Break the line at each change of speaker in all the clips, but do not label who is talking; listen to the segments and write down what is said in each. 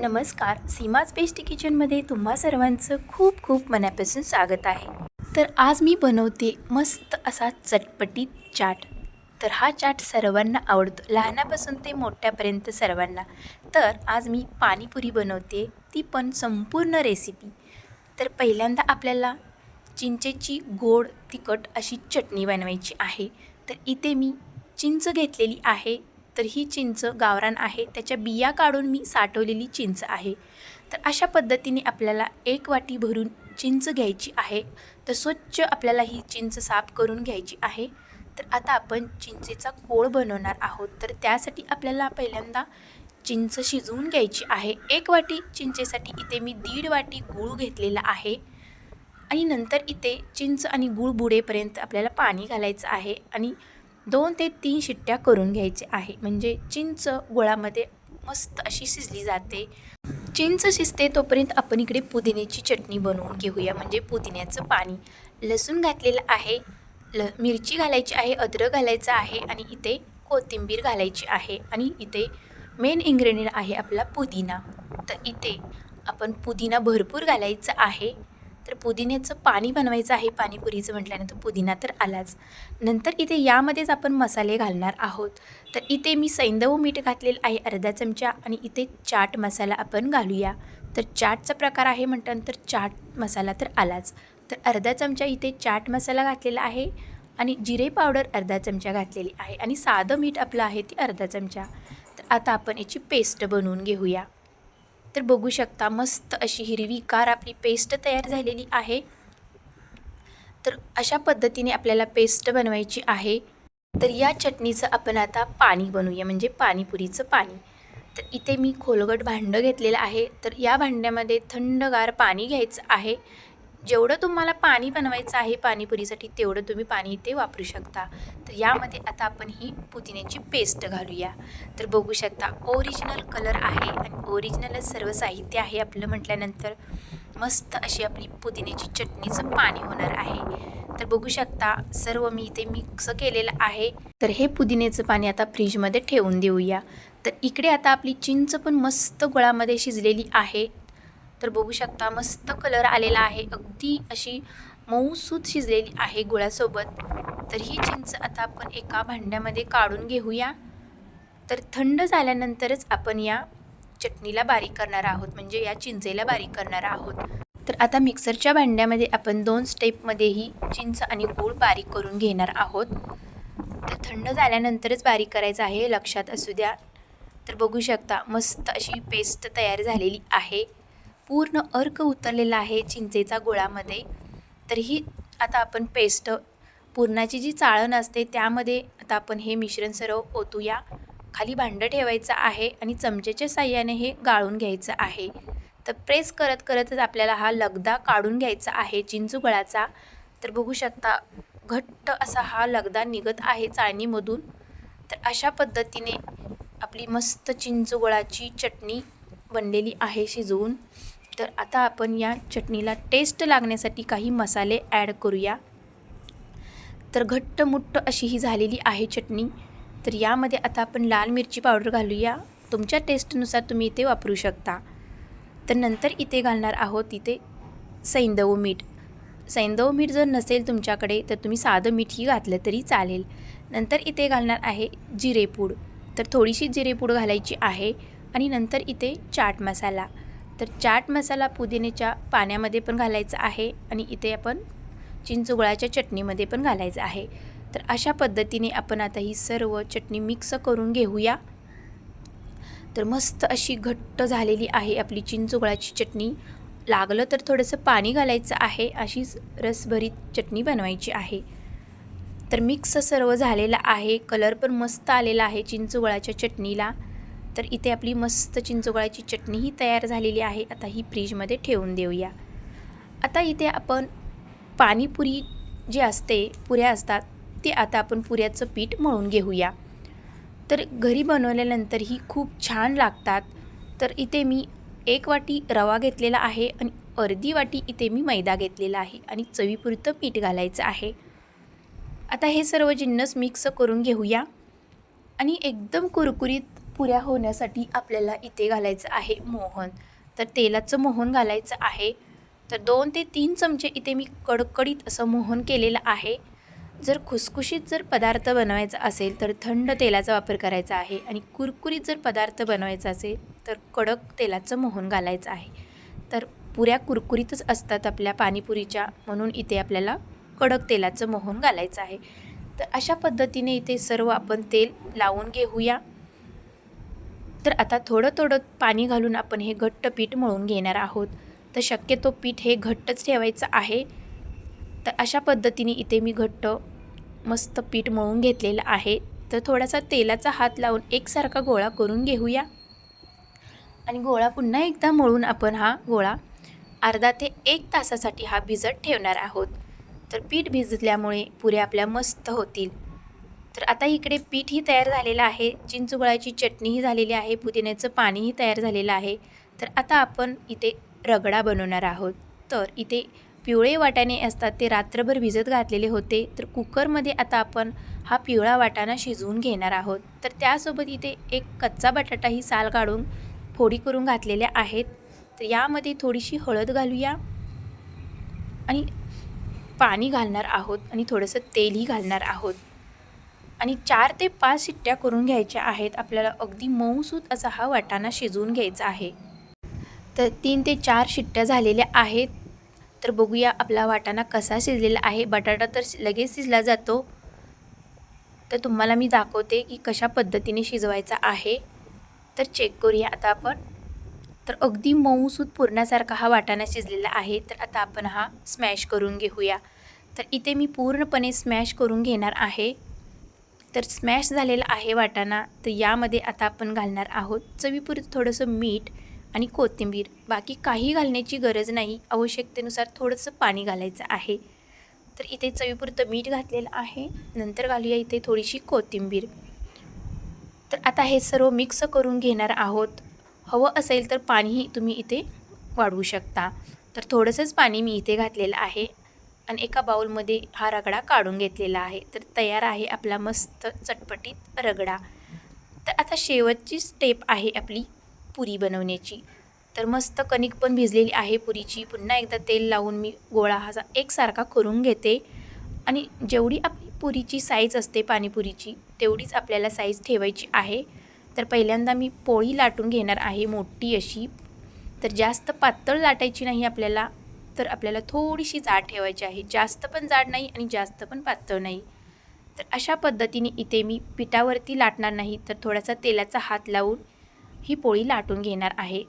नमस्कार. सीमाज बेस्ट किचनमध्ये तुम्हा सर्वांचं खूप खूप मनापासून स्वागत आहे. तर आज मी बनवते मस्त असा चटपटीत चाट. तर हा चाट सर्वांना आवडतो. लहानापासून ते मोठ्यापर्यंत सर्वांना. तर आज मी पाणीपुरी बनवते. ती पण संपूर्ण रेसिपी तर पहिल्यांदा आपल्याला चिंचेची गोड तिखट अशी चटणी बनवायची आहे. तर इथे मी चिंच घेतलेली आहे. तर ही चिंच गावरान आहे. त्याच्या बिया काढून मी साठवलेली चिंच आहे. तर अशा पद्धतीने आपल्याला एक वाटी भरून चिंच घ्यायची आहे. तर स्वच्छ आपल्याला ही चिंच साफ करून घ्यायची आहे. तर आता आपण चिंचेचा कोळ बनवणार आहोत. तर त्यासाठी आपल्याला पहिल्यांदा चिंच शिजवून घ्यायची आहे. एक वाटी चिंचेसाठी इथे मी दीड वाटी गूळ घेतलेला आहे. आणि नंतर इथे चिंच आणि गूळ बुडेपर्यंत आपल्याला पाणी घालायचं आहे. आणि दोन ते तीन शिट्ट्या करून घ्यायचे आहे. म्हणजे चिंच गुळामध्ये मस्त अशी शिजली जाते. चिंच शिजते तोपर्यंत आपण इकडे पुदिन्याची चटणी बनवून घेऊया. म्हणजे पुदिन्याचं पाणी. लसूण घातलेलं आहे. ल मिरची घालायची आहे अद्रक घालायचं आहे आणि इथे कोथिंबीर घालायची आहे आणि इथे मेन इन्ग्रेडियंट आहे आपला पुदिना. तर इथे आपण पुदिना भरपूर घालायचा आहे. तर पुदिन्याचं पाणी बनवायचं आहे पाणीपुरीचं म्हटल्यानंतर पुदिना तर आलाच. नंतर इथे यामध्येच आपण मसाले घालणार आहोत. तर इथे मी सैंदव मीठ घातलेलं आहे अर्धा चमचा आणि इथे चाट मसाला आपण घालूया. तर चाटचा प्रकार आहे म्हटल्यानंतर चाट मसाला तर आलाच. तर अर्धा चमचा इथे चाट मसाला घातलेला आहे आणि जिरे पावडर अर्धा चमचा घातलेली आहे आणि साधं मीठ आपलं आहे ते अर्धा चमचा. तर आता आपण याची पेस्ट बनवून घेऊया. तर बघू शकता मस्त अशी हिरवी कार आपली पेस्ट तयार झालेली आहे. तर अशा पद्धतीने आपल्याला पेस्ट बनवायची आहे. तर या चटणीचं आपण आता पाणी बनवूया म्हणजे पाणीपुरीचं पाणी. तर इथे मी खोलगट भांडं घेतलेलं आहे. तर या भांड्यामध्ये थंडगार पाणी घ्यायचं आहे. जेवढं तुम्हाला पाणी बनवायचं आहे पाणीपुरीसाठी तेवढं तुम्ही पाणी इथे वापरू शकता. तर यामध्ये आता आपण ही पुदिन्याची पेस्ट घालूया. तर बघू शकता ओरिजिनल कलर आहे आणि ओरिजिनलच सर्व साहित्य आहे. आपलं म्हटल्यानंतर मस्त अशी आपली पुदिन्याची चटणीचं पाणी होणार आहे. तर बघू शकता सर्व मी इथे मिक्स केलेलं आहे. तर हे पुदिन्याचं पाणी आता फ्रीजमध्ये ठेवून देऊया. तर इकडे आता आपली चिंच पण मस्त गुळामध्ये शिजलेली आहे. तर बघू शकता मस्त कलर आलेला आहे. अगदी अशी मऊसूत शिजलेली आहे गुळासोबत. तर ही चिंच आता आपण एका भांड्यामध्ये काढून घेऊया. तर थंड झाल्यानंतरच आपण या चटणीला बारीक करणार आहोत म्हणजे या चिंचेला बारीक करणार आहोत. तर आता मिक्सरच्या भांड्यामध्ये आपण दोन स्टेपमध्ये ही चिंच आणि गूळ बारीक करून घेणार आहोत. तर थंड झाल्यानंतरच बारीक करायचं आहे लक्षात असू द्या. तर बघू शकता मस्त अशी पेस्ट तयार झालेली आहे. पूर्ण अर्क उतरलेला आहे चिंचेचा गुळामध्ये. तर ही आता आपण पेस्ट पुरणाची जी चाळण असते त्यामध्ये आता आपण हे मिश्रण सर्व ओतूया. खाली भांडं ठेवायचं आहे आणि चमचेच्या साह्याने हे गाळून घ्यायचं आहे. तर प्रेस करत करतच आपल्याला हा लगदा काढून घ्यायचा आहे चिंचुगळाचा तर बघू शकता घट्ट असा हा लगदा निघत आहे चाळणीमधून. तर अशा पद्धतीने आपली मस्त चिंचुगळाची चटणी बनलेली आहे शिजवून. तर आता आपण या चटणीला टेस्ट लागण्यासाठी काही मसाले ॲड करूया. तर घट्टमुट्ट अशी ही झालेली आहे चटणी. तर यामध्ये आता आपण लाल मिरची पावडर घालूया. तुमच्या टेस्टनुसार तुम्ही इथे वापरू शकता. तर नंतर इथे घालणार आहोत इथे सैंदव मीठ. सैंदव मीठ जर नसेल तुमच्याकडे तर तुम्ही साधं मीठही घातलं तरी चालेल. नंतर इथे घालणार आहे जिरेपूड. तर थोडीशी जिरेपूड घालायची आहे आणि नंतर इथे चाट मसाला. तर चाट मसाला पुदिनेच्या पाण्यामध्ये पण घालायचा आहे आणि इथे आपण चिंचगुळाच्या चटणीमध्ये पण घालायचं आहे. तर अशा पद्धतीने आपण आता ही सर्व चटणी मिक्स करून घेऊया. तर मस्त अशी घट्ट झालेली आहे आपली चिंचगुळाची चटणी. लागलं तर थोडंसं पाणी घालायचं आहे अशीच रसभरीत चटणी बनवायची आहे. तर मिक्स सर्व झालेलं आहे कलर पण मस्त आलेला आहे चिंचगुळाच्या चटणीला. तर इथे आपली मस्त चिंचोगळ्याची चटणीही तयार झालेली आहे. आता ही फ्रीजमध्ये ठेवून देऊया. आता इथे आपण पाणीपुरी जी असते पुऱ्या असतात ते आता आपण पुऱ्याचं पीठ मळून घेऊया. तर घरी बनवल्यानंतर ही खूप छान लागतात. तर इथे मी एक वाटी रवा घेतलेला आहे आणि अर्धी वाटी इथे मी मैदा घेतलेला आहे आणि चवीपुरतं पीठ घालायचं आहे. आता हे सर्व जिन्नस मिक्स करून घेऊया. आणि एकदम कुरकुरीत पुऱ्या होण्यासाठी आपल्याला इथे घालायचं आहे मोहन. तर तेलाचं मोहन घालायचं आहे. तर दोन ते तीन चमचे इथे मी कडकडीत असं मोहन केलेलं आहे. जर खुसखुशीत जर पदार्थ बनवायचा असेल तर थंड तेलाचा वापर करायचा आहे आणि कुरकुरीत जर पदार्थ बनवायचा असेल तर कडक तेलाचं मोहन घालायचं आहे. तर पुऱ्या कुरकुरीतच असतात आपल्या पाणीपुरीच्या म्हणून इथे आपल्याला कडक तेलाचं मोहन घालायचं आहे. तर अशा पद्धतीने इथे सर्व आपण तेल लावून घेऊया. तर आता थोडं थोडं पाणी घालून आपण हे घट्ट पीठ मळून घेणार आहोत. तर शक्यतो पीठ हे घट्टच ठेवायचं आहे. तर अशा पद्धतीने इथे मी घट्ट मस्त पीठ मळून घेतलेलं आहे. तर थोडासा तेलाचा हात लावून एकसारखा गोळा करून घेऊया. आणि गोळा पुन्हा एकदा मळून आपण हा गोळा अर्धा ते एक तासासाठी हा भिजत ठेवणार आहोत. तर पीठ भिजल्यामुळे पुऱ्या आपल्या मस्त होतील. तर आता इकडे पीठही तयार झालेलं आहे चिंचुगळाची चटणीही झालेली आहे पुदिन्याचं पाणीही तयार झालेलं आहे. तर आता आपण इथे रगडा बनवणार आहोत. तर इथे पिवळे वाटाणे असतात ते रात्रभर भिजत घातलेले होते. तर कुकरमध्ये आता आपण हा पिवळा वाटाणा शिजवून घेणार आहोत. तर त्यासोबत इथे एक कच्चा बटाटाही साल काढून फोडी करून घातलेल्या आहेत. तर यामध्ये थोडीशी हळद घालूया आणि पाणी घालणार आहोत आणि थोडंसं तेलही घालणार आहोत. आणि चार ते पाच शिट्ट्या करून घ्यायच्या आहेत. आपल्याला अगदी मऊसूत असा हा वाटाणा शिजवून घ्यायचा आहे. तर तीन ते चार शिट्ट्या झालेल्या आहेत. तर बघूया आपला वाटाणा कसा शिजलेला आहे. बटाटा तर लगेच शिजला जातो. तर तुम्हाला मी दाखवते की कशा पद्धतीने शिजवायचा आहे. तर चेक करूया आता आपण. तर अगदी मऊसूत पुरण्यासारखा हा वाटाणा शिजलेला आहे. तर आता आपण हा स्मॅश करून घेऊया. तर इथे मी पूर्णपणे स्मॅश करून घेणार आहे. तर स्मॅश झालेला आहे वाटाणा तर यामध्ये आता आपण घालणार आहोत चवीपुरतं थोडंसं मीठ आणि कोथिंबीर. बाकी काही घालण्याची गरज नाही आवश्यकतेनुसार थोडंसं पाणी घालायचं आहे. तर इथे चवीपुरतं मीठ घातलेलं आहे. नंतर घालूया इथे थोडीशी कोथिंबीर. तर आता हे सर्व मिक्स करून घेणार आहोत. हवं असेल तर पाणीही तुम्ही इथे वाढवू शकता. तर थोडंसंच पाणी मी इथे घातलेलं आहे. आणि एका बाऊलमध्ये हा रगडा काढून घेतलेला आहे. तर तयार आहे आपला मस्त चटपटीत रगडा. तर आता शेवटची स्टेप आहे आपली पुरी बनवण्याची. तर मस्त कणिक पण भिजलेली आहे पुरीची. पुन्हा एकदा तेल लावून मी गोळा हा एकसारखा करून घेते. आणि जेवढी आपली पुरीची साईज असते पाणीपुरीची तेवढीच आपल्याला साईज ठेवायची आहे. तर पहिल्यांदा मी पोळी लाटून घेणार आहे मोठी अशी. तर जास्त पातळ लाटायची नाही आपल्याला. तर आपल्याला थोडीशी जाड ठेवायची आहे. जास्त पण जाड नाही आणि जास्त पण पातळ नाही. तर अशा पद्धतीने इथे मी पिठावरती लाटणार नाही. तर थोडासा तेलाचा हात लावून ही पोळी लाटून घेणार आहे.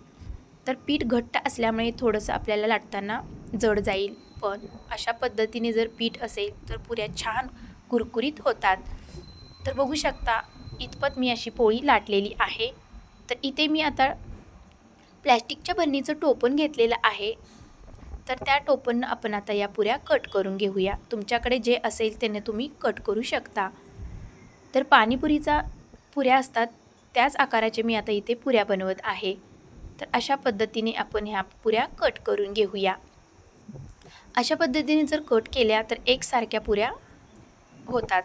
तर पीठ घट्ट असल्यामुळे थोडंसं आपल्याला लाटताना जड जाईल. पण अशा पद्धतीने जर पीठ असेल तर पुऱ्या छान कुरकुरीत होतात. तर बघू शकता इतपत मी अशी पोळी लाटलेली आहे. तर इथे मी आता प्लॅस्टिकच्या बरणीचं टोपण घेतलेलं आहे. तर त्या टोपननं आपण आता या पुऱ्या कट करून घेऊया. तुमच्याकडे जे असेल त्याने तुम्ही कट करू शकता. तर पाणीपुरीचा पुऱ्या असतात त्याच आकाराचे मी आता इथे पुऱ्या बनवत आहे. तर अशा पद्धतीने आपण ह्या पुऱ्या कट करून घेऊया. अशा पद्धतीने जर कट केल्या तर एकसारख्या पुऱ्या होतात.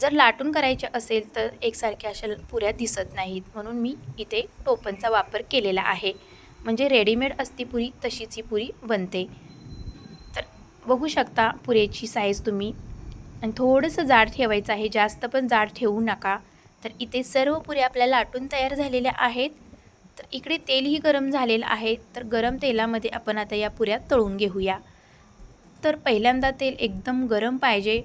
जर लाटून करायच्या असेल तर एकसारख्या अशा पुऱ्या दिसत नाहीत म्हणून मी इथे टोपणचा वापर केलेला आहे. म्हणजे रेडीमेड असती पुरी तशीच ही पुरी बनते. तर बघू शकता पुरेची साईज तुम्ही. आणि थोडंसं जाड ठेवायचं आहे जास्त पण जाड ठेवू नका. तर इथे सर्व पुऱ्या आपल्या लाटून तयार झालेल्या आहेत. तर इकडे तेलही गरम झालेलं आहे. तर गरम तेलामध्ये आपण आता या पुऱ्या तळून घेऊया. तर पहिल्यांदा तेल एकदम गरम पाहिजे.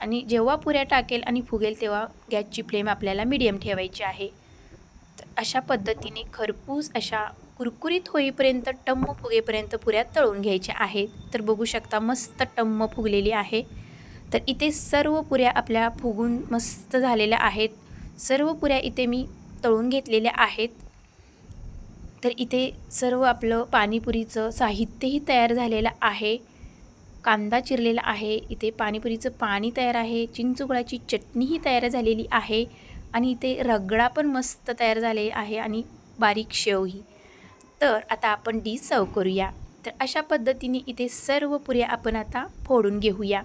आणि जेव्हा पुऱ्या टाकेल आणि फुगेल तेव्हा गॅसची फ्लेम आपल्याला मिडियम ठेवायची आहे. तर अशा पद्धतीने खरपूस अशा कुरकुरीत होईपर्यंत टम्म फुगेपर्यंत पुऱ्या तळून घ्यायच्या आहेत. तर बघू शकता मस्त टम्म फुगलेली आहे. तर इथे सर्व पुऱ्या आपल्या फुगून मस्त झालेल्या आहेत. सर्व पुऱ्या इथे मी तळून घेतलेल्या आहेत. तर इथे सर्व आपलं पाणीपुरीचं साहित्यही तयार झालेलं आहे. कांदा चिरलेला आहे. इथे पाणीपुरीचं पाणी तयार आहे. चिंचुगळाची चटणीही तयार झालेली आहे. आणि इथे रगडा पण मस्त तयार झाले आहे आणि बारीक शेवही. तर आता आपण डी सर्व करूया. तर अशा पद्धतीने इथे सर्व पुऱ्या आपण आता फोडून घेऊया.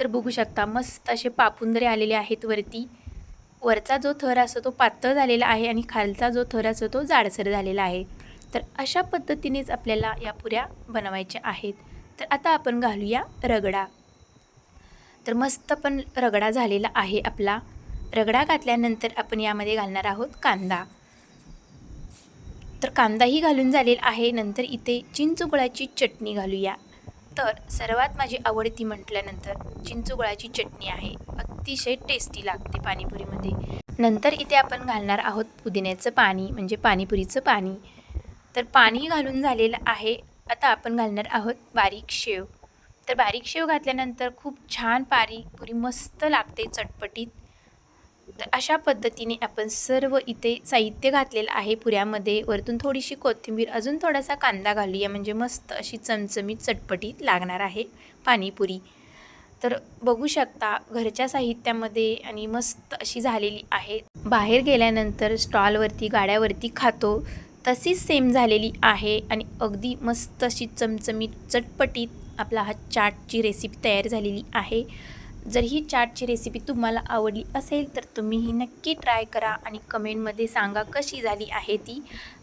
तर बघू शकता मस्त असे पापुंदरे आलेले आहेत वरती. वरचा जो थर असतो तो पातळ झालेला आहे आणि खालचा जो थर असतो तो जाडसर झालेला आहे. तर अशा पद्धतीनेच आपल्याला या पुऱ्या बनवायच्या आहेत. तर आता आपण घालूया रगडा. तर मस्त पण रगडा झालेला आहे आपला. रगडा घातल्यानंतर आपण यामध्ये घालणार आहोत कांदा. तर कांदाही घालून झालेला आहे. नंतर इथे चिंचगुळाची चटणी घालूया. तर सर्वात माझी आवडती म्हटल्यानंतर चिंचगुळाची चटणी आहे. अतिशय टेस्टी लागते पाणीपुरीमध्ये. नंतर इथे आपण घालणार आहोत पुदिन्याचं पाणी म्हणजे पाणीपुरीचं पाणी. तर पाणी घालून झालेलं आहे. आता आपण घालणार आहोत बारीक शेव. तर बारीक शेव घातल्यानंतर खूप छान पाणीपुरी मस्त लागते चटपटीत. तर अशा पद्धतीने आपण सर्व इथे साहित्य घातलेलं आहे पुऱ्यामध्ये. वरतून थोडीशी कोथिंबीर अजून थोडासा कांदा घालूया म्हणजे मस्त अशी चमचमीत चटपटीत लागणार आहे पाणीपुरी. तर बघू शकता घरच्या साहित्यामध्ये आणि मस्त अशी झालेली आहे. बाहेर गेल्यानंतर स्टॉलवरती गाड्यावरती खातो. तशीच सेम झालेली आहे आणि अगदी मस्त अशी चमचमीत चटपटीत आपला हा चाटची रेसिपी तयार झालेली आहे. जर ही चाटची रेसिपी तुम्हाला आवडली असेल तर तुम्ही ही नक्की ट्राय करा आणि कमेंटमध्ये सांगा कशी झाली आहे ती.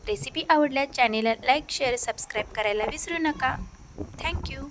रेसिपी आवडल्यास चॅनेलला लाईक शेअर सबस्क्राईब करायला विसरू नका. थँक्यू